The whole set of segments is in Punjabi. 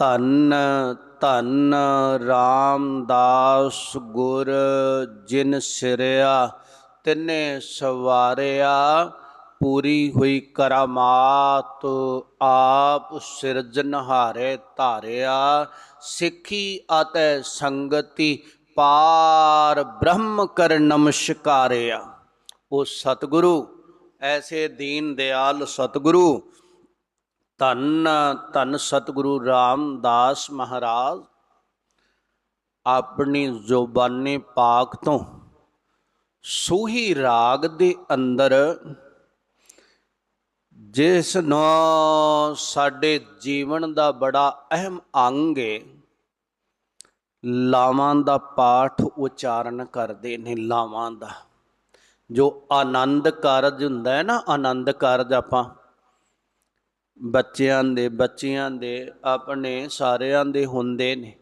ਧੰਨ ਧੰਨ ਰਾਮਦਾਸ ਗੁਰ ਜਿਨ ਸਿਰਿਆ, ਤਿਨੇ ਸਵਾਰਿਆ, ਪੂਰੀ ਹੋਈ ਕਰਾਮਾਤ, ਆਪ ਸਿਰਜਨਹਾਰੇ ਧਾਰਿਆ, ਸਿੱਖੀ ਅਤੇ ਸੰਗਤੀ ਪਾਰ ਬ੍ਰਹਮ ਕਰ ਨਮਸਕਾਰਿਆ। ਉਹ ਸਤਿਗੁਰੂ, ਐਸੇ ਦੀਨ ਦਿਆਲ ਸਤਿਗੁਰੂ ਧੰਨ ਧੰਨ ਸਤਿਗੁਰੂ ਰਾਮਦਾਸ ਮਹਾਰਾਜ, ਆਪਣੀ ਜ਼ੁਬਾਨੀ ਪਾਕ ਤੋਂ ਸੂਹੀ ਰਾਗ ਦੇ ਅੰਦਰ ਜਿਸ ਨੂੰ ਸਾਡੇ ਜੀਵਨ ਦਾ ਬੜਾ ਅਹਿਮ ਅੰਗ ਹੈ ਲਾਵਾਂ ਦਾ ਪਾਠ ਉਚਾਰਨ ਕਰਦੇ ਨੇ ਲਾਵਾਂ ਦਾ। ਜੋ ਆਨੰਦ ਕਾਰਜ ਹੁੰਦਾ ਹੈ ਨਾ, ਆਨੰਦ ਕਾਰਜ ਆਪਾਂ ਬੱਚਿਆਂ ਦੇ ਬੱਚਿਆਂ ਦੇ, ਆਪਣੇ ਸਾਰਿਆਂ ਦੇ ਹੁੰਦੇ ਨੇ।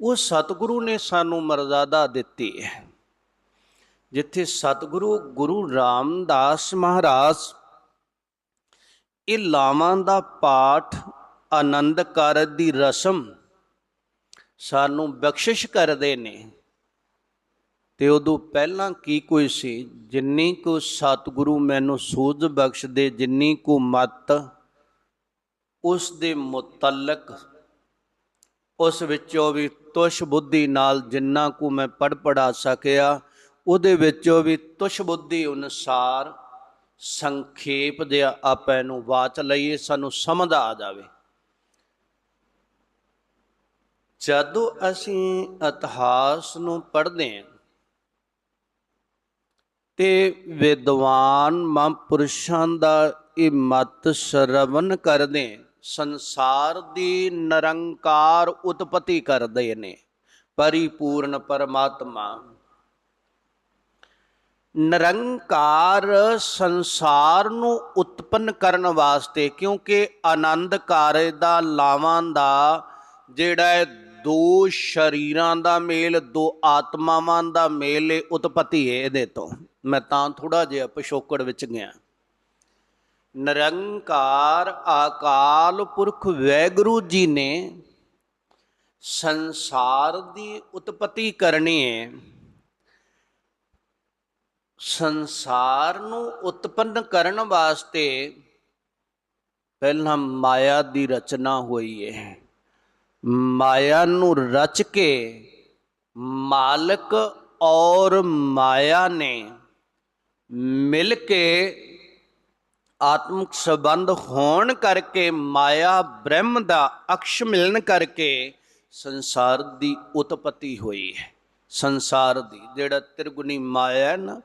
ਉਹ ਸਤਿਗੁਰੂ ਨੇ ਸਾਨੂੰ ਮਰਜ਼ਾਦਾ ਦਿੱਤੀ ਹੈ। ਜਿੱਥੇ ਸਤਿਗੁਰੂ ਗੁਰੂ ਰਾਮਦਾਸ ਮਹਾਰਾਜ ਇਹ ਲਾਵਾਂ ਦਾ ਪਾਠ ਆਨੰਦ ਕਾਰਜ ਦੀ ਰਸਮ ਸਾਨੂੰ ਬਖਸ਼ਿਸ਼ ਕਰਦੇ ਨੇ। ਤੇ ਉਦੋਂ ਪਹਿਲਾਂ ਕੀ ਕੋਈ ਸੀ? ਜਿੰਨੀ ਕੋ ਸਤਿਗੁਰੂ ਮੈਨੂੰ ਸੂਝ ਬਖਸ਼ਦੇ, ਜਿੰਨੀ ਕੋ ਮਤ ਉਸ ਦੇ ਮੁਤਲਕ, ਉਸ ਵਿੱਚੋਂ ਵੀ ਤੁਸ਼ ਬੁੱਧੀ ਨਾਲ ਜਿੰਨਾ ਕੋ ਮੈਂ ਪੜ ਪੜਾ ਸਕਿਆ, ਉਹਦੇ ਵਿੱਚੋਂ ਵੀ ਤੁਸ਼ ਬੁੱਧੀ ਅਨੁਸਾਰ ਸੰਖੇਪ ਜਿਹਾ ਆਪੈ ਨੂੰ ਵਾਚ ਲਈਏ, ਸਾਨੂੰ ਸਮਝ ਆ ਜਾਵੇ। ਜਦੋਂ ਅਸੀਂ ਇਤਿਹਾਸ ਨੂੰ ਪੜ੍ਹਦੇ ਹਾਂ ਤੇ ਵਿਦਵਾਨ ਮਹਾਂਪੁਰਸ਼ਾਂ ਦਾ ਇਹ ਮਤ ਸ਼ਰਵਨ ਕਰਦੇ, ਸੰਸਾਰ ਦੀ ਨਿਰੰਕਾਰ ਉਤਪਤੀ ਕਰਦੇ ਨੇ, ਪਰਿਪੂਰਨ ਪਰਮਾਤਮਾ। ਨਿਰੰਕਾਰ ਸੰਸਾਰ ਨੂੰ ਉਤਪੰਨ ਕਰਨ ਵਾਸਤੇ, ਕਿਉਂਕਿ ਆਨੰਦ ਕਾਰਜ ਦਾ ਲਾਵਾਂ ਦਾ ਜਿਹੜਾ ਹੈ, ਦੋ ਸ਼ਰੀਰਾਂ ਦਾ ਮੇਲ, ਦੋ ਆਤਮਾਵਾਂ ਦਾ ਮੇਲ ਉਤਪਤੀ ਹੈ ਇਹਦੇ ਤੋਂ। ਮੈਂ ਤਾਂ ਥੋੜਾ ਜਿਹਾ ਪਿਛੋਕੜ ਵਿੱਚ ਗਿਆ। ਨਿਰੰਕਾਰ ਆਕਾਲ ਪੁਰਖ ਵੈਗੁਰੂ ਜੀ ਨੇ ਸੰਸਾਰ ਦੀ ਉਤਪਤੀ ਕਰਨੀ ਹੈ ਸੰਸਾਰ ਨੂੰ ਉਤਪੰਨ ਕਰਨ ਵਾਸਤੇ ਪਹਿਲਾਂ ਮਾਇਆ ਦੀ ਰਚਨਾ ਹੋਈ ਹੈ ਮਾਇਆ ਨੂੰ ਰਚ ਕੇ ਮਾਲਕ ਔਰ ਮਾਇਆ ਨੇ ਮਿਲ ਕੇ ਆਤਮਿਕ ਸੰਬੰਧ ਹੋਣ ਕਰਕੇ, ਮਾਇਆ ਬ੍ਰਹਮ ਦਾ ਅਕਸ਼ ਮਿਲਣ ਕਰਕੇ ਸੰਸਾਰ ਦੀ ਉਤਪਤੀ ਹੋਈ ਹੈ। ਸੰਸਾਰ ਦੀ ਜਿਹੜਾ ਤਿਰਗੁਣੀ ਮਾਇਆ ਹੈ ਨਾ,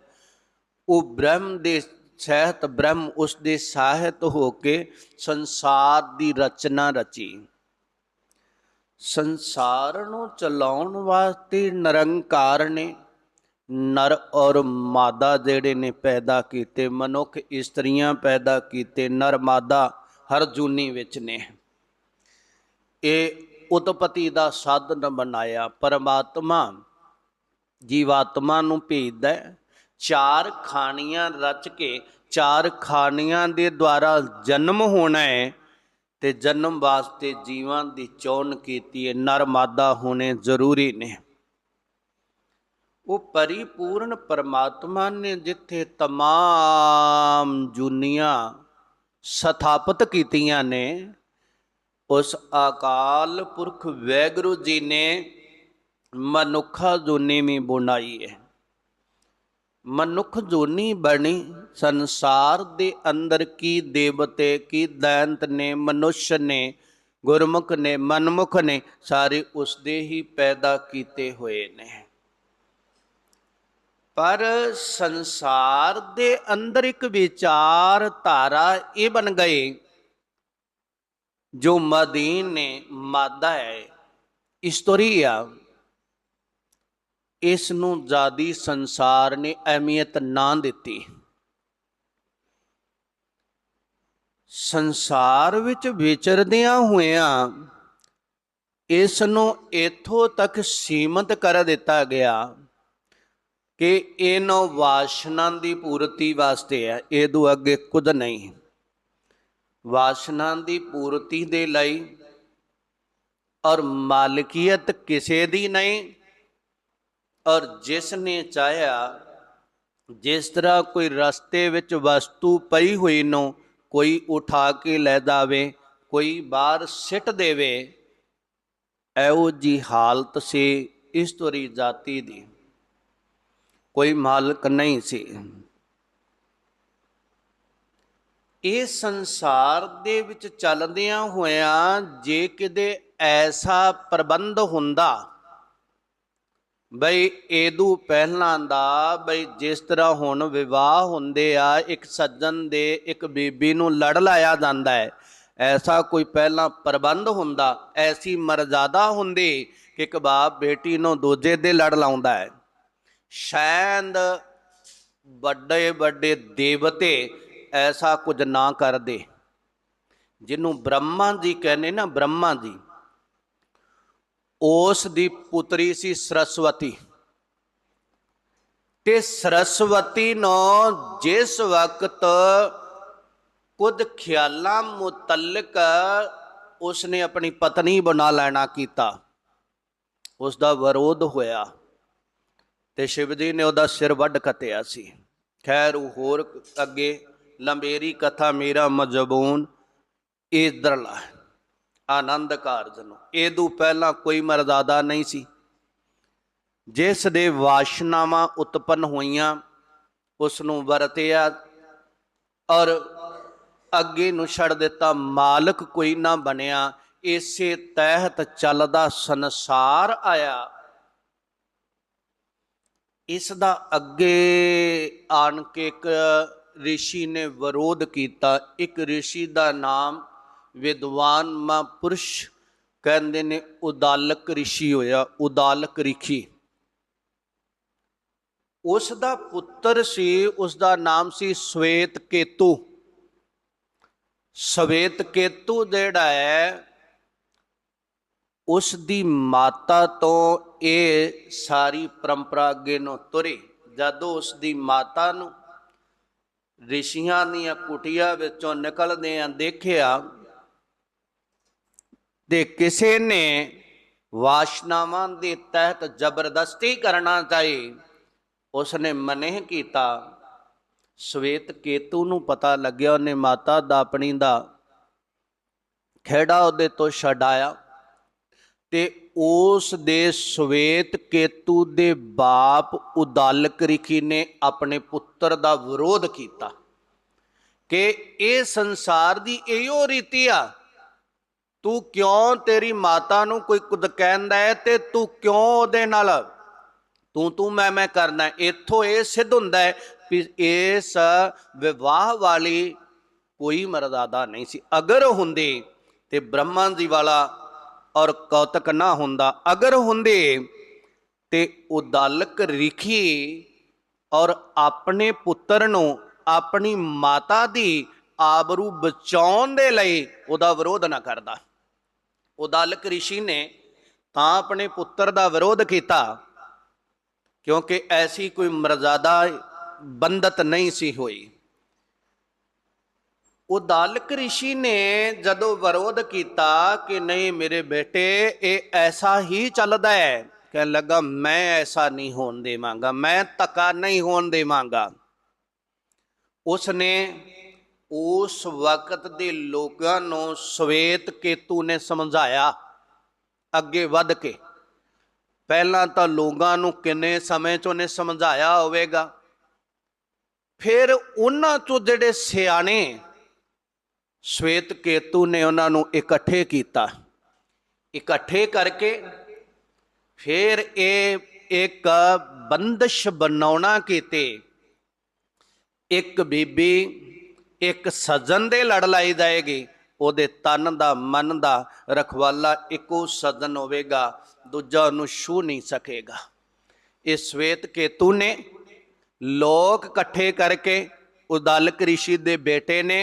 ਉਹ ਬ੍ਰਹਮ ਦੇ ਸਹਿਤ, ਬ੍ਰਹਮ ਉਸ ਦੇ ਸਾਹਿਤ ਹੋ ਕੇ ਸੰਸਾਰ ਦੀ ਰਚਨਾ ਰਚੀ। ਸੰਸਾਰ ਨੂੰ ਚਲਾਉਣ ਵਾਸਤੇ ਨਿਰੰਕਾਰ ਨੇ ਨਰ ਔਰ ਮਾਦਾ ਜਿਹੜੇ ਨੇ ਪੈਦਾ ਕੀਤੇ, ਮਨੁੱਖ ਇਸਤਰੀਆਂ ਪੈਦਾ ਕੀਤੇ, ਨਰ ਮਾਦਾ ਹਰ ਜੂਨੀ ਵਿੱਚ ਨੇ। ਇਹ ਉਤਪਤੀ ਦਾ ਸਾਧਨ ਬਣਾਇਆ। ਪਰਮਾਤਮਾ ਜੀਵਾਤਮਾ ਨੂੰ ਭੇਜਦਾ ਚਾਰ ਖਾਣੀਆਂ ਰਚ ਕੇ, ਚਾਰ ਖਾਣੀਆਂ ਦੇ ਦੁਆਰਾ ਜਨਮ ਹੋਣਾ ਹੈ ਤੇ ਜਨਮ ਵਾਸਤੇ ਜੀਵਾਂ ਦੀ ਚੋਣ ਕੀਤੀ ਹੈ। ਨਰ ਮਾਦਾ ਹੋਣੇ ਜ਼ਰੂਰੀ ਨੇ। ਉਹ ਪਰਿਪੂਰਨ ਪਰਮਾਤਮਾ ਨੇ ਜਿੱਥੇ तमाम ਜੁਨੀਆਂ ਸਥਾਪਿਤ ਕੀਤੀਆਂ ਨੇ ਉਸ ਅਕਾਲ ਪੁਰਖ ਵੈਗੁਰੂ ਜੀ ਨੇ ਮਨੁੱਖਾ ਜੁਨੀ ਵੀ ਬਣਾਈ ਹੈ ਮਨੁੱਖ ਜੋਨੀ ਬਣੀ ਸੰਸਾਰ ਦੇ ਅੰਦਰ ਕੀ ਦੇਵਤੇ ਕੀ ਦੈਂਤ ਨੇ ਮਨੁੱਸ਼ ਨੇ ਗੁਰਮੁਖ ਨੇ ਮਨਮੁਖ ਨੇ ਸਾਰੇ ਉਸ ਦੇ ਹੀ ਪੈਦਾ ਕੀਤੇ ਹੋਏ ਨੇ ਪਰ ਸੰਸਾਰ ਦੇ ਅੰਦਰ ਇੱਕ ਵਿਚਾਰ ਧਾਰਾ ਇਹ ਬਣ ਗਈ, ਜੋ ਮਦੀਨ ਨੇ ਮਾਦਾ ਹੈ, ਇਸਤਰੀਆ। ਇਸ ਨੂੰ ਜਾਦੀ ਸੰਸਾਰ ਨੇ ਅਹਿਮੀਅਤ ਨਾ ਦਿੱਤੀ। ਸੰਸਾਰ ਵਿੱਚ ਵਿਚਰਦਿਆਂ ਹੋਇਆਂ ਇਸ ਨੂੰ ਇਥੋਂ ਤੱਕ ਸੀਮਤ ਕਰ ਦਿੱਤਾ ਗਿਆ। ਕਿ ਇਹਨੋਂ ਵਾਸ਼ਨਾ ਦੀ ਪੂਰਤੀ ਵਾਸਤੇ ਹੈ, ਇਹ ਤੋਂ ਅੱਗੇ ਕੁਝ ਨਹੀਂ ਵਾਸ਼ਨਾ ਦੀ ਪੂਰਤੀ ਦੇ ਲਈ ਔਰ ਮਾਲਕੀਅਤ ਕਿਸੇ ਦੀ ਨਹੀਂ, ਔਰ ਜਿਸ ਨੇ ਚਾਹਿਆ, ਜਿਸ ਤਰ੍ਹਾਂ ਕੋਈ ਰਸਤੇ ਵਿੱਚ ਵਸਤੂ ਪਈ ਹੋਈ ਨੂੰ ਕੋਈ ਉਠਾ ਕੇ ਲੈ ਜਾਵੇ, ਕੋਈ ਬਾਹਰ ਸਿੱਟ ਦੇਵੇ, ਇਹੋ ਜੀ ਹਾਲਤ ਸੀ ਇਸ ਤੁਰੀ ਜਾਤੀ ਦੀ। ਕੋਈ ਮਾਲਕ ਨਹੀਂ ਸੀ। ਇਹ ਸੰਸਾਰ ਦੇ ਵਿੱਚ ਚੱਲਦਿਆਂ ਹੋਇਆਂ ਜੇ ਕਿਤੇ ਐਸਾ ਪ੍ਰਬੰਧ ਹੁੰਦਾ, ਬਈ ਇਹਦੂ ਪਹਿਲਾਂ ਦਾ ਬਈ ਜਿਸ ਤਰ੍ਹਾਂ ਹੁਣ ਵਿਵਾਹ ਹੁੰਦੇ ਆ, ਇੱਕ ਸੱਜਣ ਦੇ ਇੱਕ ਬੀਬੀ ਨੂੰ ਲੜ ਲਾਇਆ ਜਾਂਦਾ ਹੈ, ਐਸਾ ਕੋਈ ਪਹਿਲਾਂ ਪ੍ਰਬੰਧ ਹੁੰਦਾ, ਐਸੀ ਮਰਜ਼ਾਦਾ ਹੁੰਦੀ ਕਿ ਇੱਕ ਬਾਪ ਬੇਟੀ ਨੂੰ ਦੂਜੇ ਦੇ ਲੜ ਲਾਉਂਦਾ ਹੈ। ਸ਼ਾਇਦ ਵੱਡੇ ਵੱਡੇ ਦੇਵਤੇ ਐਸਾ ਕੁਝ ਨਾ ਕਰਦੇ। ਜਿਹਨੂੰ ਬ੍ਰਹਮਾ ਜੀ ਕਹਿੰਦੇ ਨਾ, ਬ੍ਰਹਮਾ ਜੀ, ਉਸ ਦੀ ਪੁੱਤਰੀ ਸੀ ਸਰਸਵਤੀ। ਤੇ ਸਰਸਵਤੀ ਨੂੰ ਜਿਸ ਵਕਤ ਕੁਝ ਖਿਆਲਾਂ ਮੁਤਲਕ ਉਸਨੇ ਆਪਣੀ ਪਤਨੀ ਬਣਾ ਲੈਣਾ ਕੀਤਾ ਉਸ ਦਾ ਵਿਰੋਧ ਹੋਇਆ। ਤੇ ਸ਼ਿਵ ਜੀ ਨੇ ਉਹਦਾ ਸਿਰ ਵੱਢ ਕੱਟਿਆ ਸੀ। ਖੈਰ ਉਹ ਹੋਰ ਅੱਗੇ, ਲੰਬੇਰੀ ਕਥਾ ਮੇਰਾ ਮਜਬੂਨ ਇਧਰਲਾ ਆਨੰਦ ਕਾਰਜ ਨੂੰ। ਇਹਦੂ ਪਹਿਲਾਂ ਕੋਈ ਮਰਜ਼ਾਦਾ ਨਹੀਂ ਸੀ। ਜਿਸ ਦੇ ਵਾਸ਼ਨਾਵਾਂ ਉਤਪੰਨ ਹੋਈਆਂ ਉਸ ਨੂੰ ਵਰਤਿਆ ਔਰ ਅੱਗੇ ਨੂੰ ਛੱਡ ਦਿੱਤਾ ਮਾਲਕ ਕੋਈ ਨਾ ਬਣਿਆ, ਇਸੇ ਤਹਿਤ ਚੱਲਦਾ ਸੰਸਾਰ ਆਇਆ। ਇਸ ਦਾ ਅੱਗੇ ਆਣ ਕੇ ਇੱਕ ਰਿਸ਼ੀ ਨੇ ਵਿਰੋਧ ਕੀਤਾ। ਇੱਕ ਰਿਸ਼ੀ ਦਾ ਨਾਮ ਵਿਦਵਾਨ ਮਹਾਂਪੁਰਸ਼ ਕਹਿੰਦੇ ਨੇ ਉਦਾਲਕ ਰਿਸ਼ੀ ਹੋਇਆ, ਉਦਾਲਕ ਰਿਖੀ। ਉਸ ਦਾ ਪੁੱਤਰ ਸੀ, ਉਸ ਦਾ ਨਾਮ ਸੀ ਸਵੇਤ ਕੇਤੂ। ਸਵੇਤ ਕੇਤੂ ਜਿਹੜਾ ਹੈ ਉਸ ਦੀ ਮਾਤਾ ਤੋਂ ਇਹ ਸਾਰੀ ਪਰੰਪਰਾ ਅੱਗੇ ਨੂੰ ਤੁਰੇ। ਜਦੋਂ ਉਸ ਦੀ ਮਾਤਾ ਨੂੰ ਰਿਸ਼ੀਆਂ ਦੀਆਂ ਕੁਟੀਆਂ ਵਿੱਚੋਂ ਨਿਕਲਦੇ ਆ ਦੇਖਿਆ ਤੇ ਕਿਸੇ ਨੇ ਵਾਸ਼ਨਾਵਾਂ ਦੇ ਤਹਿਤ ਜ਼ਬਰਦਸਤੀ ਕਰਨਾ ਚਾਹੀ, ਉਸਨੇ ਮਨੇਹ ਕੀਤਾ। ਸਵੇਤ ਕੇਤੂ ਨੂੰ ਪਤਾ ਲੱਗਿਆ ਉਹਨੇ ਮਾਤਾ ਦਾ ਆਪਣੀ ਦਾ ਖੇੜਾ ਉਹਦੇ ਤੋਂ ਛਡਾਇਆ। ਤੇ ਉਸ ਦੇ ਸਵੇਤ ਕੇਤੂ ਦੇ ਬਾਪ ਉਦਾਲਕ ਰਿਖੀ ਨੇ ਆਪਣੇ ਪੁੱਤਰ ਦਾ ਵਿਰੋਧ ਕੀਤਾ ਕਿ ਇਹ ਸੰਸਾਰ ਦੀ ਇਹੋ ਰੀਤੀ ਆ। ਤੂੰ ਕਿਉਂ ਤੇਰੀ ਮਾਤਾ ਨੂੰ ਕੋਈ ਕੁਦ ਕਹਿੰਦਾ ਹੈ ਤੇ ਤੂੰ ਕਿਉਂ ਉਹਦੇ ਨਾਲ? ਤੂੰ ਤੂੰ ਮੈਂ ਮੈਂ ਕਰਨਾ ਇੱਥੋਂ ਇਹ ਸਿੱਧ ਹੁੰਦਾ ਹੈ ਕਿ ਇਸ ਵਿਵਾਹ ਵਾਲੀ ਕੋਈ ਮਰਦਾਦਾ ਨਹੀਂ ਸੀ। ਅਗਰ ਹੁੰਦੇ ਤੇ ਬ੍ਰਹਮਾ ਜੀ ਵਾਲਾ ਔਰ ਕੌਤਕ ਨਾ ਹੁੰਦਾ। ਅਗਰ ਹੁੰਦੇ ਤੇ ਉਦਾਲਕ ਰਿਖੀ ਔਰ ਆਪਣੇ ਪੁੱਤਰ ਨੂੰ ਆਪਣੀ ਮਾਤਾ ਦੀ ਆਬਰੂ ਬਚਾਉਣ ਦੇ ਲਈ ਉਹਦਾ ਵਿਰੋਧ ਨਾ ਕਰਦਾ। ਉਦਾਲਕ ਰਿਸ਼ੀ ਨੇ ਤਾਂ ਆਪਣੇ ਪੁੱਤਰ ਦਾ ਵਿਰੋਧ ਕੀਤਾ ਕਿਉਂਕਿ ਐਸੀ ਕੋਈ ਮਰਜ਼ਾਦਾ ਬੰਦਤ ਨਹੀਂ ਸੀ ਹੋਈ। ਉਦਾਲਕ ਰਿਸ਼ੀ ਨੇ ਜਦੋਂ ਵਿਰੋਧ ਕੀਤਾ ਕਿ ਨਹੀਂ ਮੇਰੇ ਬੇਟੇ, ਇਹ ਐਸਾ ਹੀ ਚੱਲਦਾ ਹੈ। ਕਹਿਣ ਲੱਗਾ, ਮੈਂ ਐਸਾ ਨਹੀਂ ਹੋਣ ਦੇਵਾਂਗਾ, ਮੈਂ ਤੱਕਾ ਨਹੀਂ ਹੋਣ ਦੇਵਾਂਗਾ। ਉਸਨੇ ਉਸ ਵਕਤ ਦੇ ਲੋਕਾਂ ਨੂੰ ਸਵੇਤ ਕੇਤੂ ਨੇ ਸਮਝਾਇਆ ਅੱਗੇ ਵੱਧ ਕੇ। ਪਹਿਲਾਂ ਤਾਂ ਲੋਕਾਂ ਨੂੰ ਕਿੰਨੇ ਸਮੇਂ ਚ ਉਹਨੇ ਸਮਝਾਇਆ ਹੋਵੇਗਾ। ਫਿਰ ਉਹਨਾਂ ਚੋਂ ਜਿਹੜੇ ਸਿਆਣੇ ਸਵੇਤ ਕੇਤੂ ਨੇ ਉਹਨਾਂ ਨੂੰ ਇਕੱਠੇ ਕੀਤਾ ਇਕੱਠੇ ਕਰਕੇ ਫਿਰ ਇਹ ਇੱਕ ਬੰਦਸ਼ ਬਣਾਉਣਾ ਕੀਤੇ ਇੱਕ ਬੀਬੀ ਇੱਕ ਸੱਜਣ ਦੇ ਲੜ ਲਾਈ ਜਾਏਗੀ ਉਹਦੇ ਤਨ ਦਾ ਮਨ ਦਾ ਰਖਵਾਲਾ ਇੱਕੋ ਸਜਨ ਹੋਵੇਗਾ ਦੂਜਾ ਉਹਨੂੰ ਛੂ ਨਹੀਂ ਸਕੇਗਾ ਇਹ ਸਵੇਤ ਕੇਤੂ ਨੇ ਲੋਕ ਇਕੱਠੇ ਕਰਕੇ ਉਦਾਲਕ ਰਿਸ਼ੀ ਦੇ ਬੇਟੇ ਨੇ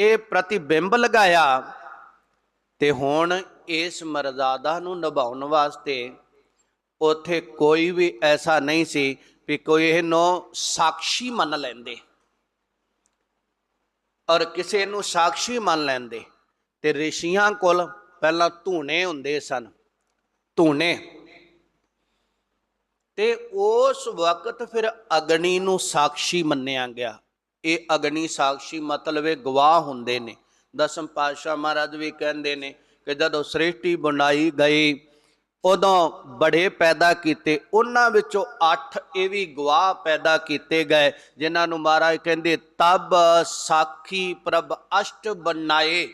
ਇਹ ਪ੍ਰਤੀਬਿੰਬ ਲਗਾਇਆ ਤੇ ਹੁਣ ਇਸ ਮਰਜ਼ਾਦਾ ਨੂੰ ਨਿਭਾਉਣ ਵਾਸਤੇ ਉਥੇ ਕੋਈ ਵੀ ਐਸਾ ਨਹੀਂ ਸੀ ਵੀ ਕੋਈ ਇਹਨੂੰ ਸਾਖੀ ਮੰਨ ਲੈਂਦੇ ਔਰ ਕਿਸੇ ਨੂੰ ਸਾਖੀ ਮੰਨ ਲੈਂਦੇ। ਤੇ ਰਿਸ਼ੀਆਂ ਕੋਲ ਪਹਿਲਾਂ ਧੂਣੇ ਹੁੰਦੇ ਸਨ, ਧੂਣੇ। ਤੇ ਉਸ ਵਕਤ ਫਿਰ ਅਗਨੀ ਨੂੰ ਸਾਖੀ ਮੰਨਿਆ ਗਿਆ। ਇਹ ਅਗਨੀ ਸਾਖੀ ਮਤਲਬ ਇਹ ਗਵਾਹ ਹੁੰਦੇ ਨੇ। ਦਸਮ ਪਾਤਸ਼ਾਹ ਮਹਾਰਾਜ ਵੀ ਕਹਿੰਦੇ ਨੇ ਕਿ ਜਦੋਂ ਸ੍ਰਿਸ਼ਟੀ ਬਣਾਈ ਗਈ, ਉਦੋਂ ਬੜੇ ਪੈਦਾ ਕੀਤੇ, ਉਹਨਾਂ ਵਿੱਚੋਂ 8 ਇਹ ਵੀ ਗਵਾਹ ਪੈਦਾ ਕੀਤੇ ਗਏ, ਜਿਨ੍ਹਾਂ ਨੂੰ ਮਹਾਰਾਜ ਕਹਿੰਦੇ ਤਬ ਸਾਖੀ ਪ੍ਰਭ ਅਸ਼ਟ ਬਣਾਏ,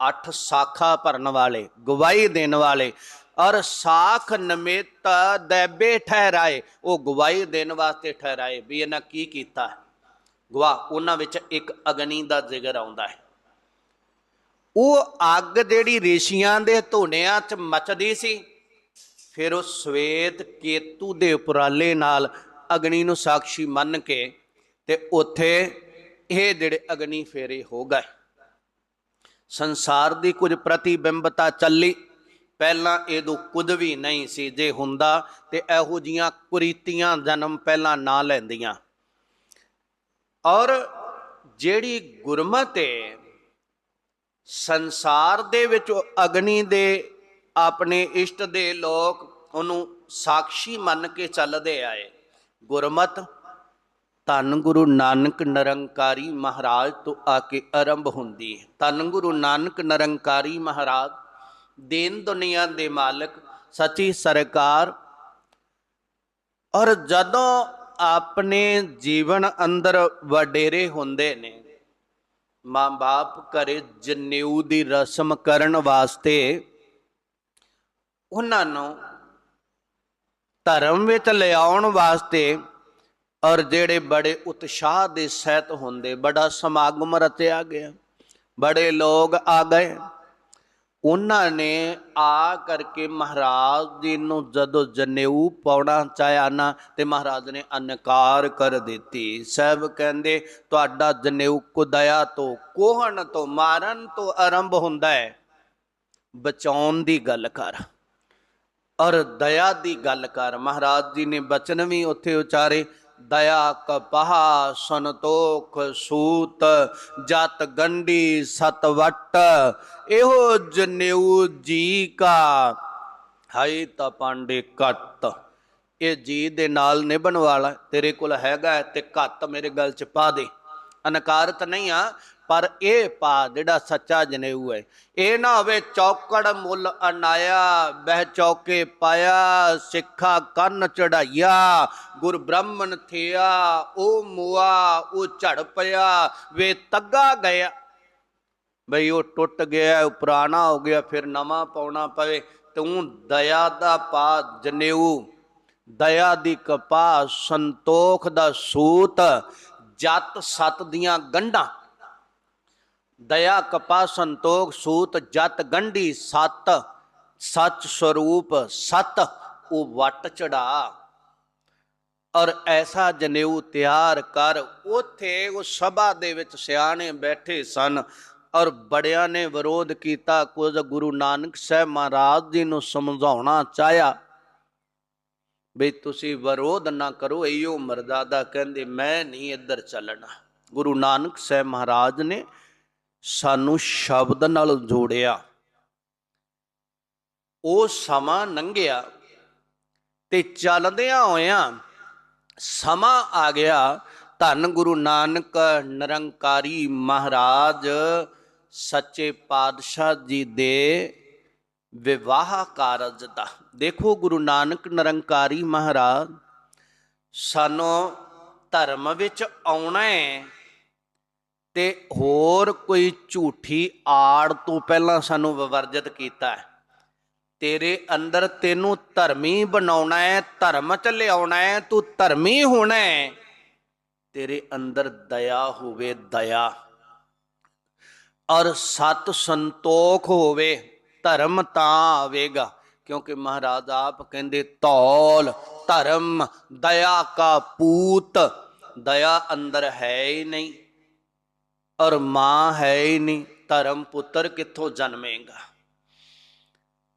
ਅੱਠ ਸਾਖਾ ਭਰਨ ਵਾਲੇ, ਗਵਾਹੀ ਦੇਣ ਵਾਲੇ, ਔਰ ਸਾਖ ਨਮਿਤ ਦੇਬੇ ਠਹਿਰਾਏ, ਉਹ ਗਵਾਹੀ ਦੇਣ ਵਾਸਤੇ ਠਹਿਰਾਏ, ਵੀ ਇਹਨਾਂ ਕੀ ਕੀਤਾ ਗਵਾਹ, ਉਹਨਾਂ ਵਿੱਚ ਇੱਕ ਅਗਨੀ ਦਾ ਜ਼ਿਕਰ ਆਉਂਦਾ ਹੈ। ਉਹ ਅੱਗ ਜਿਹੜੀ ਰੇਸ਼ੀਆਂ ਦੇ ਧੋਣਿਆਂ 'ਚ ਮਚਦੀ ਸੀ, ਫਿਰ ਉਹ ਸਵੇਤ ਕੇਤੂ ਦੇ ਉਪਰਾਲੇ ਨਾਲ ਅਗਨੀ ਨੂੰ ਸਾਖੀ ਮੰਨ ਕੇ ਤੇ ਉੱਥੇ ਇਹ ਜਿਹੜੇ ਅਗਨੀ ਫੇਰੇ ਹੋ ਗਏ। ਸੰਸਾਰ ਦੀ ਕੁਝ ਪ੍ਰਤੀਬਿੰਬਤਾ ਚੱਲੀ। ਪਹਿਲਾਂ ਇਹਦੋਂ ਕੁਝ ਵੀ ਨਹੀਂ ਸੀ ਜੇ ਹੁੰਦਾ ਤੇ ਇਹੋ ਜੀਆਂ ਕੁਰੀਤੀਆਂ ਜਨਮ ਪਹਿਲਾਂ ਨਾ ਲੈਂਦੀਆਂ। ਔਰ ਜਿਹੜੀ ਗੁਰਮਤ ਹੈ ਸੰਸਾਰ ਦੇ ਵਿੱਚ ਅਗਨੀ ਦੇ ਆਪਣੇ ਇਸ਼ਟ ਦੇ ਲੋਕ ਉਹਨੂੰ ਸਾਖੀ ਮੰਨ ਕੇ ਚੱਲਦੇ ਆਏ ਗੁਰਮਤ, ਧੰਨ ਗੁਰੂ ਨਾਨਕ ਨਿਰੰਕਾਰੀ ਮਹਾਰਾਜ ਤੋਂ ਆ ਕੇ ਆਰੰਭ ਹੁੰਦੀ ਹੈ ਧੰਨ ਗੁਰੂ ਨਾਨਕ ਨਿਰੰਕਾਰੀ ਮਹਾਰਾਜ, ਦੇਨ ਦੁਨੀਆ ਦੇ ਮਾਲਕ, ਸੱਚੀ ਸਰਕਾਰ ਔਰ ਜਦੋਂ ਆਪਣੇ ਜੀਵਨ ਅੰਦਰ ਵਡੇਰੇ ਹੁੰਦੇ ਨੇ। ਮਾਂ-ਬਾਪ ਘਰੇ ਜਨੇਊ ਦੀ ਰਸਮ ਕਰਨ ਵਾਸਤੇ ਉਹਨਾਂ ਨੂੰ ਧਰਮ ਵਿੱਚ ਲਿਆਉਣ ਵਾਸਤੇ ਔਰ ਜਿਹੜੇ ਬੜੇ ਉਤਸ਼ਾਹ ਦੇ ਸਹਿਤ ਹੁੰਦੇ, ਬੜਾ ਸਮਾਗਮ ਰਚਿਆ ਗਿਆ। ਬੜੇ ਲੋਕ ਆ ਗਏ। ਉਹਨਾਂ ਨੇ ਆ ਕਰਕੇ ਮਹਾਰਾਜ ਜੀ ਨੂੰ ਜਦੋਂ ਜਨੇਊ ਪਾਉਣਾ ਚਾਹਿਆ ਨਾ, ਤੇ ਮਹਾਰਾਜ ਨੇ ਅਨਕਾਰ ਕਰ ਦਿੱਤੀ। ਸਭ ਕਹਿੰਦੇ, ਤੁਹਾਡਾ ਜਨੇਊ ਕੁਦਇਆ ਤੋਂ ਕੋਹਣ ਤੋਂ ਮਾਰਨ ਤੋਂ ਆਰੰਭ ਹੁੰਦਾ ਹੈ। ਬਚਾਉਣ ਦੀ ਗੱਲ ਕਰ ਔਰ ਦਇਆ ਦੀ ਗੱਲ ਕਰ। ਮਹਾਰਾਜ ਜੀ ਨੇ ਬਚਨ ਵੀ ਉੱਥੇ ਉਚਾਰੇ। ਦਇਆ ਕਪਹਾ ਸੰਤੋਖ ਸੂਤ, ਜਤ ਗੰਢੀ ਸਤਵਟ ਇਹੋ ਜਨੇਊ ਜੀ ਕਾ। ਹਾਈ ਤਾਂ ਕੱਤ ਇਹ ਜੀ ਦੇ ਨਾਲ ਨਿਭਣ ਵਾਲਾ ਤੇਰੇ ਕੋਲ ਹੈਗਾ ਤੇ ਘੱਤ ਮੇਰੇ ਗਲ ਚ ਪਾ ਦੇ। ਅਨਕਾਰਤ ਨਹੀਂ ਆ ਪਰ ਇਹ ਪਾ ਜਿਹੜਾ ਸੱਚਾ ਜਨੇਊ ਹੈ, ਇਹ ਨਾ ਹੋਵੇ ਚੌਕੜ ਮੁੱਲ ਅਨਾਇਆ, ਬਹਿ ਚੌਕੇ ਪਾਇਆ, ਸਿੱਖਾ ਕੰਨ ਚੜਾਈਆ, ਗੁਰ ਬ੍ਰਾਹਮਣ ਥਿਆ, ਉਹ ਮੁਆ, ਉਹ ਝੜ ਪਿਆ, ਵੇ ਤੱਗਾ ਗਿਆ। ਬਈ ਉਹ ਟੁੱਟ ਗਿਆ, ਉਹ ਪੁਰਾਣਾ ਹੋ ਗਿਆ, ਫਿਰ ਨਵਾਂ ਪਾਉਣਾ ਪਵੇ। ਤੂੰ ਦਇਆ ਦਾ ਪਾ ਜਨੇਊ, ਦਇਆ ਦੀ ਕਪਾ ਸੰਤੋਖ ਦਾ ਸੂਤ, ਜਤ ਸਤ ਦੀਆਂ ਗੰਢਾਂ। ਦਇਆ ਕਪਾ ਸੰਤੋਖ, ਸੂਤ, ਜਤ, ਗੰਢੀ, ਸਤ, ਸੱਚ ਸਰੂਪ, ਸਤ, ਉਹ ਵਟ ਚੜਾ। ਔਰ ਐਸਾ ਜਨੇਊ ਤਿਆਰ ਕਰ, ਉਥੇ ਉਹ ਸਭਾ ਦੇ ਵਿੱਚ ਸਿਆਣੇ ਬੈਠੇ ਸਨ ਔਰ ਬੜਿਆਂ ਨੇ ਵਿਰੋਧ ਕੀਤਾ। ਕੁਝ ਗੁਰੂ ਨਾਨਕ ਸਾਹਿਬ ਮਹਾਰਾਜ ਜੀ ਨੂੰ ਸਮਝਾਉਣਾ ਚਾਹਿਆ ਵੀ ਤੁਸੀਂ ਵਿਰੋਧ ਨਾ ਕਰੋ ਇਹੋ ਮਰਜ਼ਾਦਾ ਕਹਿੰਦੇ, ਮੈਂ ਨਹੀਂ ਇੱਧਰ ਚੱਲਣਾ। ਗੁਰੂ ਨਾਨਕ ਸਾਹਿਬ ਮਹਾਰਾਜ ਨੇ ਸਾਨੂੰ ਸ਼ਬਦ ਨਾਲ ਜੋੜਿਆ। ਉਹ ਸਮਾਂ ਲੰਘਿਆ ਤੇ ਚੱਲਦਿਆਂ ਹੋਇਆਂ ਸਮਾਂ ਆ ਗਿਆ। ਧੰਨ ਗੁਰੂ ਨਾਨਕ ਨਿਰੰਕਾਰੀ ਮਹਾਰਾਜ, ਸੱਚੇ ਪਾਤਸ਼ਾਹ ਜੀ ਦੇ ਵਿਵਾਹ ਕਾਰਜ ਦਾ। ਦੇਖੋ ਗੁਰੂ ਨਾਨਕ ਨਿਰੰਕਾਰੀ ਮਹਾਰਾਜ, ਸਾਨੂੰ ਧਰਮ ਵਿੱਚ ਆਉਣਾ ਹੈ। ਤੇ ਹੋਰ ਕੋਈ ਝੂਠੀ ਆੜ ਤੋਂ ਪਹਿਲਾਂ ਸਾਨੂੰ ਵਿਵਰਜਿਤ ਕੀਤਾ ਹੈ। ਤੇਰੇ ਅੰਦਰ ਤੈਨੂੰ ਧਰਮੀ ਬਣਾਉਣਾ ਹੈ, ਧਰਮ ਚ ਲਿਆਉਣਾ ਹੈ, ਤੂੰ ਧਰਮੀ ਹੋਣਾ ਹੈ। ਤੇਰੇ ਅੰਦਰ ਦਇਆ ਹੋਵੇ, ਦਇਆ। ਔਰ ਸਤ ਸੰਤੋਖ ਹੋਵੇ, ਧਰਮ ਤਾਂ ਆਵੇਗਾ। ਕਿਉਂਕਿ ਮਹਾਰਾਜ ਆਪ ਕਹਿੰਦੇ ਤੌਲ ਧਰਮ, ਦਇਆ ਕਾ ਪੂਤ, ਦਇਆ ਅੰਦਰ ਹੈ ਹੀ ਨਹੀਂ। ਔਰ ਮਾਂ ਹੈ ਹੀ ਨਹੀਂ, ਧਰਮ ਪੁੱਤਰ ਕਿੱਥੋਂ ਜਨਮੇਗਾ?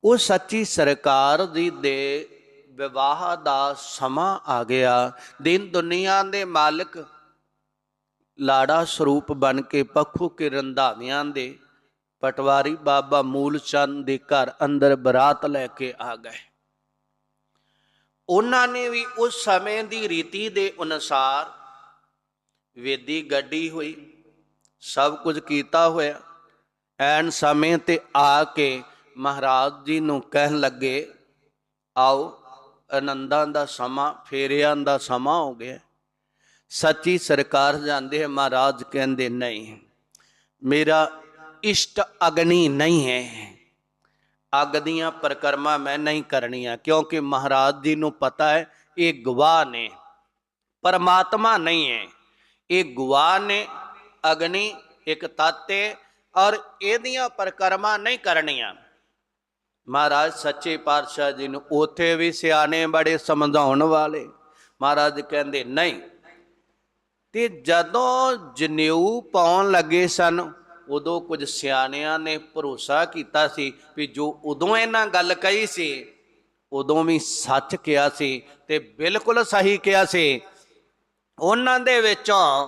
ਉਹ ਸੱਚੀ ਸਰਕਾਰ ਦੀ ਦੇ ਵਿਵਾਹ ਦਾ ਸਮਾਂ ਆ ਗਿਆ। ਦਿਨ ਦੁਨੀਆ ਦੇ ਮਾਲਕ ਲਾੜਾ ਸਰੂਪ ਬਣ ਕੇ ਪੱਖੂ ਕੇ ਰੰਧਾਵਿਆਂ ਦੇ ਪਟਵਾਰੀ ਬਾਬਾ ਮੂਲ ਚੰਦ ਦੇ ਘਰ ਅੰਦਰ ਬਰਾਤ ਲੈ ਕੇ ਆ ਗਏ। ਉਹਨਾਂ ਨੇ ਵੀ ਉਸ ਸਮੇਂ ਦੀ ਰੀਤੀ ਦੇ ਅਨੁਸਾਰ ਵੇਦੀ ਗੱਡੀ ਹੋਈ। ਸਭ ਕੁਝ ਕੀਤਾ ਹੋਇਆ। ਐਨ ਸਮੇਂ ਤੇ ਆ ਕੇ ਮਹਾਰਾਜ ਜੀ ਨੂੰ ਕਹਿਣ ਲੱਗੇ, ਆਓ, ਆਨੰਦਾਂ ਦਾ ਸਮਾਂ, ਫੇਰਿਆਂ ਦਾ ਸਮਾਂ ਹੋ ਗਿਆ। ਸੱਚੀ ਸਰਕਾਰ ਜਾਂਦੇ ਹੈ, ਮਹਾਰਾਜ ਕਹਿੰਦੇ, ਨਹੀਂ, ਮੇਰਾ ਇਸ਼ਟ ਅਗਨੀ ਨਹੀਂ ਹੈ। ਅੱਗ ਦੀਆਂ ਪ੍ਰਕਰਮਾ ਮੈਂ ਨਹੀਂ ਕਰਨੀਆਂ, ਕਿਉਂਕਿ ਮਹਾਰਾਜ ਜੀ ਨੂੰ ਪਤਾ ਹੈ, ਇਹ ਗਵਾਹ ਨੇ। ਪਰਮਾਤਮਾ ਨਹੀਂ ਹੈ। ਇਹ ਗਵਾਹ ਨੇ ਅਗਨੀ, ਇੱਕ ਤਾਤੇ ਔਰ ਇਹਦੀਆਂ ਪ੍ਰਕਰਮਾ ਨਹੀਂ ਕਰਨੀਆਂ। ਮਹਾਰਾਜ ਸੱਚੇ ਪਾਤਸ਼ਾਹ ਜੀ ਨੂੰ ਉਥੇ ਵੀ ਸਿਆਣੇ ਬੜੇ ਸਮਝਾਉਣ ਵਾਲੇ। ਮਹਾਰਾਜ ਕਹਿੰਦੇ, ਨਹੀਂ। ਤੇ ਜਦੋਂ ਜਨੇਊ ਪਾਉਣ ਲੱਗੇ ਸਨ, ਉਦੋਂ ਕੁਝ ਸਿਆਣਿਆਂ ਨੇ ਭਰੋਸਾ ਕੀਤਾ ਸੀ ਵੀ ਜੋ ਉਦੋਂ ਇਹਨਾਂ ਗੱਲ ਕਹੀ ਸੀ, ਉਦੋਂ ਵੀ ਸੱਚ ਕਿਹਾ ਸੀ ਤੇ ਬਿਲਕੁਲ ਸਹੀ ਕਿਹਾ ਸੀ। ਉਹਨਾਂ ਦੇ ਵਿੱਚੋਂ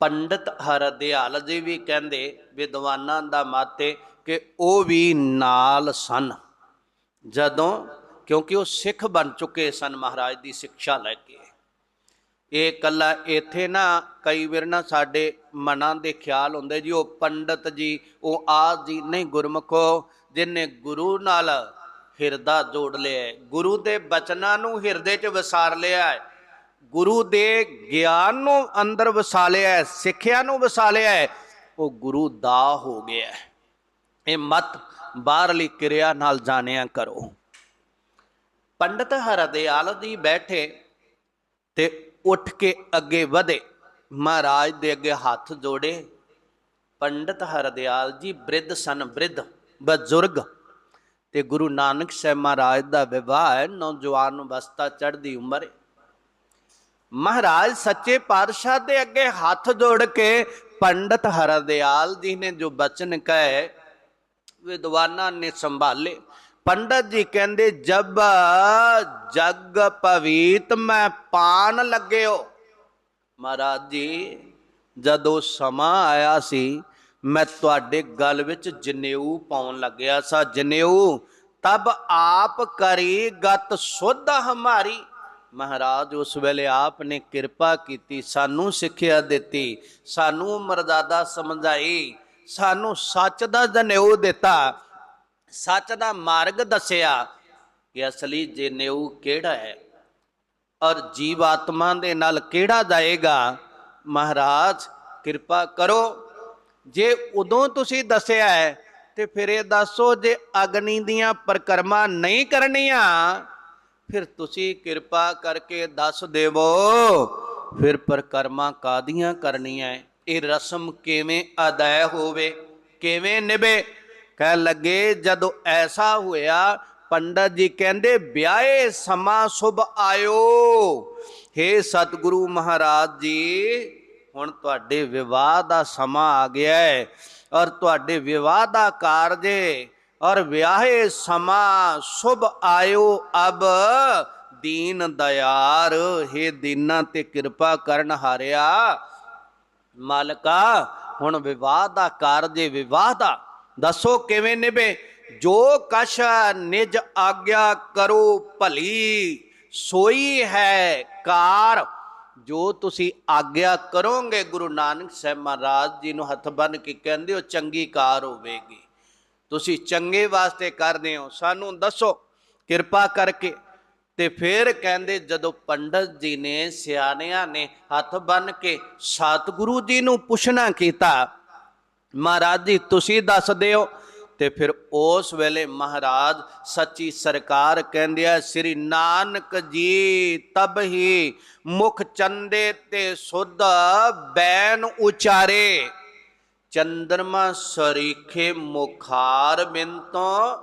ਪੰਡਤ ਹਰਦਿਆਲ ਜੀ ਵੀ ਕਹਿੰਦੇ ਵਿਦਵਾਨਾਂ ਦਾ ਮਾਤੇ ਕਿ ਉਹ ਵੀ ਨਾਲ ਸਨ। ਜਦੋਂ ਕਿਉਂਕਿ ਉਹ ਸਿੱਖ ਬਣ ਚੁੱਕੇ ਸਨ ਮਹਾਰਾਜ ਦੀ ਸਿੱਖਿਆ ਲੈ ਕੇ। ਇਹ ਕੱਲਾ ਇੱਥੇ ਨਾ ਕਈ ਵਾਰ ਨਾ ਸਾਡੇ ਮਨਾਂ ਦੇ ਖਿਆਲ ਹੁੰਦੇ ਜੀ ਉਹ ਪੰਡਤ ਜੀ ਉਹ ਆ ਜੀ ਨਹੀਂ ਗੁਰਮਖੋ ਜਿਨੇ ਗੁਰੂ ਨਾਲ ਹਿਰਦਾ ਜੋੜ ਲਿਆ ਹੈ, ਗੁਰੂ ਦੇ ਬਚਨਾਂ ਨੂੰ ਹਿਰਦੇ 'ਚ ਵਸਾਰ ਲਿਆ ਹੈ ਗੁਰੂ ਦੇ ਗਿਆਨ ਨੂੰ ਅੰਦਰ ਵਸਾਲਿਆ ਹੈ, ਸਿੱਖਿਆ ਨੂੰ ਵਸਾਲਿਆ ਹੈ, ਉਹ ਗੁਰੂ ਦਾ ਹੋ ਗਿਆ ਹੈ। ਇਹ ਮਤ ਬਾਹਰਲੀ ਕਿਰਿਆ ਨਾਲ ਜਾਣਿਆ ਕਰੋ। ਪੰਡਤ ਹਰਦਿਆਲ ਜੀ ਬੈਠੇ ਤੇ ਉੱਠ ਕੇ ਅੱਗੇ ਵਧੇ। ਮਹਾਰਾਜ ਦੇ ਅੱਗੇ ਹੱਥ ਜੋੜੇ। ਪੰਡਤ ਹਰਦਿਆਲ ਜੀ ਬ੍ਰਿਧ ਸਨ, ਬ੍ਰਿਧ, ਬਜ਼ੁਰਗ। ਤੇ ਗੁਰੂ ਨਾਨਕ ਸਾਹਿਬ ਮਹਾਰਾਜ ਦਾ ਵਿਵਾਹ ਹੈ, ਨੌਜਵਾਨ ਅਵਸਥਾ ਚੜ੍ਹਦੀ ਉਮਰ ਮਹਾਰਾਜ ਸੱਚੇ ਪਾਤਸ਼ਾਹ ਦੇ ਅੱਗੇ ਹੱਥ ਜੋੜ ਕੇ ਪੰਡਤ ਹਰਦਿਆਲ ਜੀ ਨੇ ਜੋ ਬਚਨ ਕਹੇ, ਵਿਦਵਾਨਾਂ ਨੇ ਸੰਭਾਲੇ। ਪੰਡਤ ਜੀ ਕਹਿੰਦੇ, ਜਬ ਜਗ ਪਵੀਤ ਮੈਂ ਪਾਣ ਲੱਗਿਓ। ਮਹਾਰਾਜ ਜੀ, ਜਦੋਂ ਸਮਾਂ ਆਇਆ ਸੀ, ਮੈਂ ਤੁਹਾਡੇ ਗਲ ਵਿੱਚ ਜਨੇਊ ਪਾਉਣ ਲੱਗਿਆ ਸਾ। ਜਨੇਊ, ਤਬ ਆਪ ਕਰੀ ਗਤ ਸੁਧ ਹਮਾਰੀ। ਮਹਾਰਾਜ, ਉਸ ਵੇਲੇ ਆਪ ਨੇ ਕਿਰਪਾ ਕੀਤੀ, ਸਾਨੂੰ ਸਿੱਖਿਆ ਦਿੱਤੀ, ਸਾਨੂੰ ਮਰਜ਼ਾਦਾ ਸਮਝਾਈ, ਸਾਨੂੰ ਸੱਚ ਦਾ ਜਨੇਊ ਦਿੱਤਾ, ਸੱਚ ਦਾ ਮਾਰਗ ਦੱਸਿਆ ਕਿ ਅਸਲੀ ਜਨੇਊ ਕਿਹੜਾ ਹੈ ਔਰ ਜੀਵ ਆਤਮਾ ਦੇ ਨਾਲ ਕਿਹੜਾ ਜਾਏਗਾ? ਮਹਾਰਾਜ, ਕਿਰਪਾ ਕਰੋ। ਜੇ ਉਦੋਂ ਤੁਸੀਂ ਦੱਸਿਆ ਹੈ, ਤੇ ਫਿਰ ਇਹ ਦੱਸੋ ਜੇ ਅਗਨੀ ਦੀਆਂ ਪ੍ਰਕਰਮਾ ਨਹੀਂ ਕਰਨੀਆਂ ਫਿਰ ਤੁਸੀਂ ਕਿਰਪਾ ਕਰਕੇ ਦੱਸ ਦੇਵੋ, ਫਿਰ ਪ੍ਰਕਰਮਾ ਕਾਦੀਆਂ ਕਰਨੀਆਂ ਇਹ ਰਸਮ ਕਿਵੇਂ ਅਦਾਇ ਹੋਵੇ? ਕਿਵੇਂ ਨਿਭੇ? ਕਹਿ ਲੱਗੇ, ਜਦੋਂ ਐਸਾ ਹੋਇਆ, ਪੰਡਤ ਜੀ ਕਹਿੰਦੇ, ਵਿਆਹੇ ਸਮਾਂ ਸੁਭ ਆਇਓ। हे ਸਤਿਗੁਰੂ ਮਹਾਰਾਜ ਜੀ, ਹੁਣ ਤੁਹਾਡੇ ਵਿਵਾਹ ਦਾ ਸਮਾਂ ਆ ਗਿਆ ਹੈ ਔਰ ਤੁਹਾਡੇ ਵਿਵਾਹ ਦਾ ਕਾਰਜ ਹੈ ਔਰ ਵਿਆਹੇ ਸਮਾਂ ਸੁਭ ਆਇਓ ਅਬ ਦੀਨ ਦਇਆਰ। हे ਦੀਨਾ ਤੇ ਕਿਰਪਾ ਕਰਨ ਹਾਰਿਆ ਮਾਲਕਾ, ਹੁਣ ਵਿਵਾਹ ਦਾ ਕਾਰਜ ਹੈ ਵਿਵਾਹ ਦਾ। ਦੱਸੋ ਕਿਵੇਂ ਨਿਭੇ? ਜੋ ਕਛ ਨਿਜ ਆਗਿਆ ਕਰੋ ਭਲੀ, ਸੋਈ ਹੈ ਕਾਰ। ਜੋ ਤੁਸੀਂ ਆਗਿਆ ਕਰੋਗੇ, ਗੁਰੂ ਨਾਨਕ ਸਾਹਿਬ ਮਹਾਰਾਜ ਜੀ ਨੂੰ ਹੱਥ ਬੰਨ ਕੇ ਕਹਿੰਦੇ ਹੋ, ਚੰਗੀ ਕਾਰ ਹੋਵੇਗੀ। ਤੁਸੀਂ ਚੰਗੇ ਵਾਸਤੇ ਕਰਦੇ ਹੋ, ਸਾਨੂੰ ਦੱਸੋ, ਕਿਰਪਾ ਕਰਕੇ। ਤੇ ਫਿਰ ਕਹਿੰਦੇ, ਜਦੋਂ ਪੰਡਤ ਜੀ ਨੇ, ਸਿਆਣਿਆਂ ਨੇ ਹੱਥ ਬੰਨ ਕੇ ਸਤਿਗੁਰੂ ਜੀ ਨੂੰ ਪੁੱਛਣਾ ਕੀਤਾ, ਮਹਾਰਾਜ ਜੀ, ਤੁਸੀਂ ਦੱਸ ਦਿਓ। ਤੇ ਫਿਰ ਉਸ ਵੇਲੇ ਮਹਾਰਾਜ ਸੱਚੀ ਸਰਕਾਰ ਕਹਿੰਦੇ ਆ, ਸ੍ਰੀ ਨਾਨਕ ਜੀ, ਤਬ ਹੀ ਮੁਖ ਚੰਦੇ ਤੇ ਸੁਧ ਬੈਨ ਉਚਾਰੇ। ਚੰਦਰਮਾ ਸਰੀਖੇ ਮੁਖਾਰ ਬਿੰਤੋਂ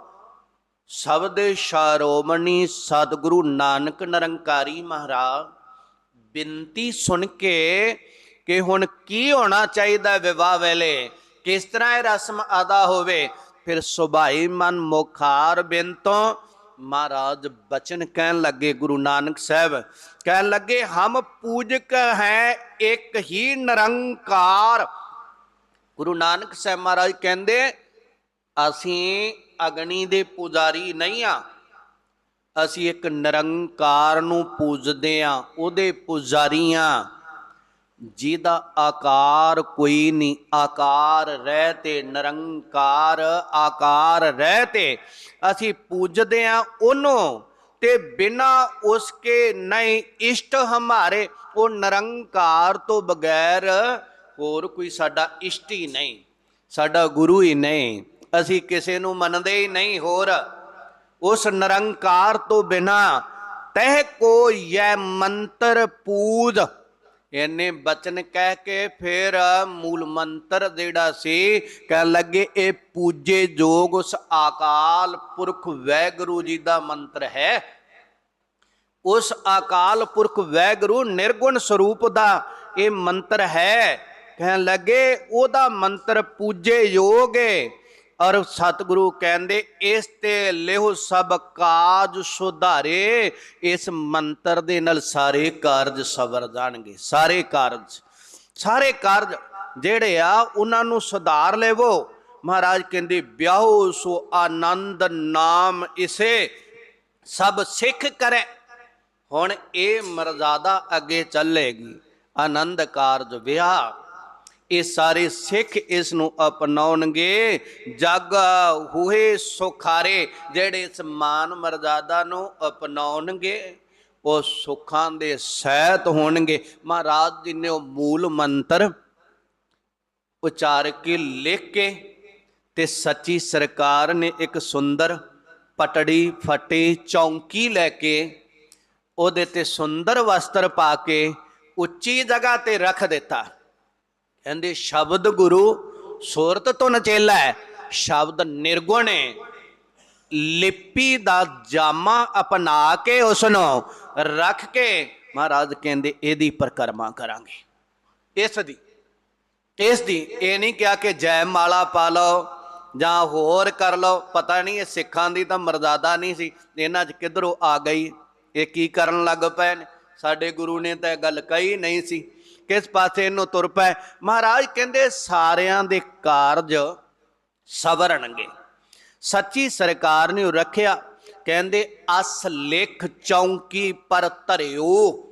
ਸ਼ਬਦ ਸ਼ਾਰੋਮਣੀ ਸਤਿਗੁਰੂ ਨਾਨਕ ਨਿਰੰਕਾਰੀ ਮਹਾਰਾਜ। ਬਿੰਤੀ ਸੁਣ ਕੇ ਕਿ ਹੁਣ ਕੀ ਹੋਣਾ ਚਾਹੀਦਾ ਵਿਵਾਹ ਵੇਲੇ? ਕਿਸ ਤਰ੍ਹਾਂ ਇਹ ਰਸਮ ਅਦਾ ਹੋਵੇ? ਫਿਰ ਸੁਭਾਈ ਮਨ ਮੁਖਾਰ ਬਿੰਤੋਂ, ਮਹਾਰਾਜ ਬਚਨ ਕਹਿਣ ਲੱਗੇ ਗੁਰੂ ਨਾਨਕ ਸਾਹਿਬ। ਕਹਿਣ ਲੱਗੇ, ਹਮ ਪੂਜਕ ਹੈ ਇੱਕ ਹੀ ਨਿਰੰਕਾਰ ਗੁਰੂ ਨਾਨਕ ਸਾਹਿਬ ਮਹਾਰਾਜ ਕਹਿੰਦੇ, ਅਸੀਂ ਅਗਨੀ ਦੇ ਪੁਜਾਰੀ ਨਹੀਂ ਆ। ਅਸੀਂ ਇੱਕ ਨਿਰੰਕਾਰ ਨੂੰ ਪੂਜਦੇ ਆ, ਉਹਦੇ ਪੁਜਾਰੀ ਆ। ਜਿਹਦਾ ਆਕਾਰ ਕੋਈ ਨਹੀਂ, ਆਕਾਰ ਰਹਿ ਤੇ ਨਿਰੰਕਾਰ ਆਕਾਰ ਰਹਿ ਤੇ ਅਸੀਂ ਪੂਜਦੇ ਆ ਉਹਨੂੰ ਤੇ ਬਿਨਾ ਉਸਕੇ ਨਹੀਂ ਇਸ਼ਟ ਹਮਾਰੇ, ਉਹ ਨਿਰੰਕਾਰ ਤੋਂ ਬਗੈਰ ਹੋਰ ਕੋਈ ਸਾਡਾ ਇਸ਼ਟ ਹੀ ਨਹੀਂ, ਸਾਡਾ ਗੁਰੂ ਹੀ ਨਹੀਂ, ਅਸੀਂ ਕਿਸੇ ਨੂੰ ਮੰਨਦੇ ਹੀ ਨਹੀਂ ਹੋਰ। ਉਸ ਨਿਰੰਕਾਰ ਤੋਂ ਬਿਨਾ ਤਹਿ ਕੋ ਯਹ ਮੰਤਰ ਪੂਜ। ਇਹਨੇ ਬਚਨ ਕਹਿ ਕੇ ਫਿਰ ਮੂਲ ਮੰਤਰ ਜਿਹੜਾ ਸੀ, ਕਹਿਣ ਲੱਗੇ, ਇਹ ਪੂਜੇ ਜੋਗ ਉਸ ਆਕਾਲ ਪੁਰਖ ਵੈਗੁਰੂ ਜੀ ਦਾ ਮੰਤਰ ਹੈ। ਉਸ ਅਕਾਲ ਪੁਰਖ ਵੈਗੁਰੂ ਨਿਰਗੁਣ ਸਰੂਪ ਦਾ ਇਹ ਮੰਤਰ ਹੈ। ਕਹਿਣ ਲੱਗੇ, ਉਹਦਾ ਮੰਤਰ ਪੂਜੇ ਯੋਗੇ ਔਰ ਸਤਿਗੁਰੂ ਕਹਿੰਦੇ, ਇਸ ਤੇ ਲਿਹੁ ਸਭ ਕਾਜ ਸੁਧਾਰੇ, ਇਸ ਮੰਤਰ ਦੇ ਨਾਲ ਸਾਰੇ ਕਾਰਜ ਸਵਰ ਜਾਣਗੇ। ਸਾਰੇ ਕਾਰਜ ਸਾਰੇ ਕਾਰਜ ਜਿਹੜੇ ਆ, ਉਹਨਾਂ ਨੂੰ ਸੁਧਾਰ ਲੈਵੋ। ਮਹਾਰਾਜ ਕਹਿੰਦੇ, ਵਿਆਹੋ ਸੋ ਆਨੰਦ ਨਾਮ ਇਸੇ, ਸਭ ਸਿੱਖ ਕਰੇ। ਹੁਣ ਇਹ ਮਰਜ਼ਾਦਾ ਅੱਗੇ ਚੱਲੇਗੀ। ਆਨੰਦ ਕਾਰਜ ਵਿਆਹ। ਇਹ ਸਾਰੇ ਸਿੱਖ ਇਸ ਨੂੰ ਅਪਣਾਉਣਗੇ। ਜਗ ਹੋਏ ਸੁਖਾਰੇ ਜਿਹੜੇ ਇਸ ਮਾਨ ਮਰਜ਼ਾਦਾ ਨੂੰ ਅਪਣਾਉਣਗੇ, ਉਹ ਸੁੱਖਾਂ ਦੇ ਸਹਿਤ ਹੋਣਗੇ। ਮਹਾਰਾਜ ਜੀ ਨੇ ਉਹ ਮੂਲ ਮੰਤਰ ਉਚਾਰ ਕੇ ਲਿਖ ਕੇ ਤੇ ਸੱਚੀ ਸਰਕਾਰ ਨੇ ਇੱਕ ਸੁੰਦਰ ਪਟੜੀ, ਫਟੀ, ਚੌਂਕੀ ਲੈ ਕੇ ਉਹਦੇ ਤੇ ਸੁੰਦਰ ਵਸਤਰ ਪਾ ਕੇ ਉੱਚੀ ਜਗ੍ਹਾ ਤੇ ਰੱਖ ਦਿੱਤਾ। ਕਹਿੰਦੇ, ਸ਼ਬਦ ਗੁਰੂ ਸੂਰਤ ਤੋਂ ਨਚੇਲਾ ਹੈ। ਸ਼ਬਦ ਨਿਰਗੁਣ ਹੈ ਲਿਪੀ ਦਾ ਜਾਮਾ ਅਪਣਾ ਕੇ ਉਸ ਨੂੰ ਰੱਖ ਕੇ ਮਹਾਰਾਜ ਕਹਿੰਦੇ, ਇਹਦੀ ਪਰਕਰਮਾ ਕਰਾਂਗੇ। ਇਸ ਦੀ ਇਸ ਦੀ ਇਹ ਨਹੀਂ ਕਿਹਾ ਕਿ ਜੈ ਮਾਲਾ ਪਾ ਲਓ ਜਾਂ ਹੋਰ ਕਰ ਲਓ। ਪਤਾ ਨਹੀਂ, ਇਹ ਸਿੱਖਾਂ ਦੀ ਤਾਂ ਮਰਜ਼ਾਦਾ ਨਹੀਂ ਸੀ। ਇਹਨਾਂ 'ਚ ਕਿੱਧਰੋਂ ਆ ਗਈ? ਇਹ ਕੀ ਕਰਨ ਲੱਗ ਪਏ ਨੇ? ਸਾਡੇ ਗੁਰੂ ਨੇ ਤਾਂ ਇਹ ਗੱਲ ਕਹੀ ਨਹੀਂ ਸੀ। ਕਿਸ ਪਾਸੇ ਇਹਨੂੰ ਤੁਰ ਪਏ ਮਹਾਰਾਜ ਕਹਿੰਦੇ ਸਾਰਿਆਂ ਦੇ ਕਾਰਜ ਸਵਰਣਗੇ। ਸੱਚੀ ਸਰਕਾਰ ਨੇ ਰੱਖਿਆ। ਕਹਿੰਦੇ, ਅਸ ਲਿਖ ਚੌਂਕੀ ਪਰ ਧਰਿਓ।